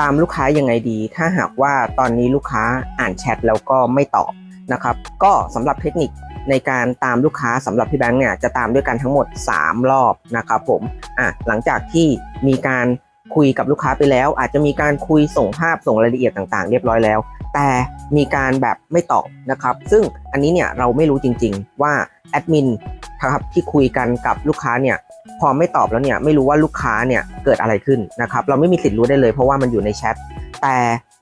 ตามลูกค้ายังไงดี ถ้าหากว่าตอนนี้ลูกค้าอ่านแชทแล้วก็ไม่ตอบนะครับ ก็สำหรับเทคนิคในการตามลูกค้าสำหรับพี่แบงค์เนี่ยจะตามด้วยกันทั้งหมด 3 รอบนะครับผมอะหลังจากที่มีการ คุยกับลูกค้าไปแล้ว อาจจะมีการคุยส่งภาพส่งรายละเอียดต่างๆ เรียบร้อยแล้ว แต่มีการแบบไม่ตอบนะครับ ซึ่งอันนี้เนี่ยเราไม่รู้จริง ๆ ว่าแอดมินครับที่คุยกันกับลูกค้าเนี่ยพอไม่ตอบแล้วเนี่ยไม่รู้ว่าลูกค้าเนี่ยเกิดอะไรขึ้นนะครับเราไม่มีสิทธิ์รู้ได้เลยเพราะว่ามันอยู่ในแชทแต่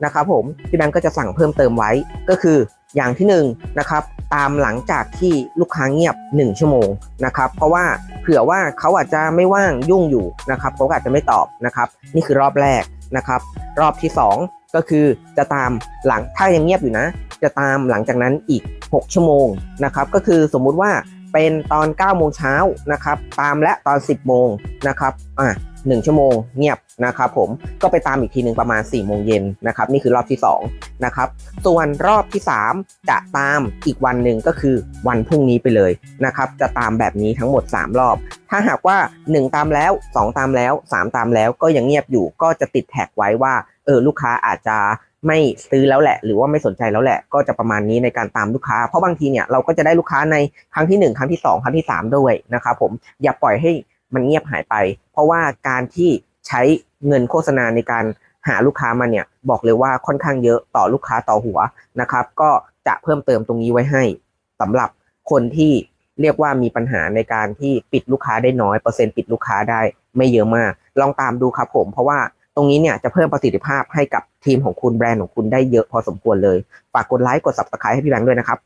นะครับผมพี่แบงก์ก็จะสั่งเพิ่มเติมไว้ก็คืออย่างที่หนึ่งนะครับ ตามหลังจากที่ลูกค้าเงียบ 1 ชั่วโมงนะครับ เพราะว่าเผื่อว่าเขาอาจจะไม่ว่างยุ่งอยู่นะครับเขาอาจจะไม่ตอบนะครับ นี่คือรอบแรกนะครับ รอบที่ 2 ก็คือจะตามหลังถ้ายังเงียบอยู่นะ จะตามหลังจากนั้นอีก 6 ชั่วโมงนะครับ ก็คือสมมุติว่าเป็นตอน9โมงเช้านะครับ ตามและตอน 10โมงนะครับอะ หนึ่งชั่วโมงเงียบนะครับผมก็ไปตามอีกทีหนึ่งประมาณ4โมงเย็นนะครับนี่คือรอบที่2นะครับส่วนรอบที่ 3 จะตามอีกวันหนึ่งก็คือวันพรุ่งนี้ไปเลยนะครับจะตามแบบนี้ทั้งหมด 3 รอบ ถ้าหากว่า 1 ตามแล้ว 2 ตามแล้ว 3 ตามแล้วก็ยังเงียบอยู่ก็จะติดแท็กไว้ว่าเออลูกค้าอาจจะไม่ซื้อแล้วแหละ หรือว่าไม่สนใจแล้วแหละ ก็จะประมาณนี้ในการตามลูกค้า เพราะบางทีเนี่ยเราก็จะได้ลูกค้าในครั้งที่ 1 ครั้งที่ 2 ครั้งที่ 3 ด้วยนะครับผมอย่าปล่อยให้ มันเงียบหายไป เพราะว่าการที่ใช้เงินโฆษณาในการหาลูกค้ามาเนี่ยบอกเลยว่าค่อนข้างเยอะต่อลูกค้าต่อหัวนะครับ ก็จะเพิ่มเติมตรงนี้ไว้ให้สำหรับคนที่เรียกว่ามีปัญหาในการที่ปิดลูกค้าได้น้อยเปอร์เซ็นต์ปิดลูกค้าได้ไม่เยอะมาก ลองตามดูครับผม เพราะว่าตรงนี้เนี่ยจะเพิ่มประสิทธิภาพให้กับทีมของคุณแบรนด์ของคุณได้เยอะพอสมควรเลย ฝากกดไลค์กด subscribe ให้พี่แบงค์ด้วยนะครับ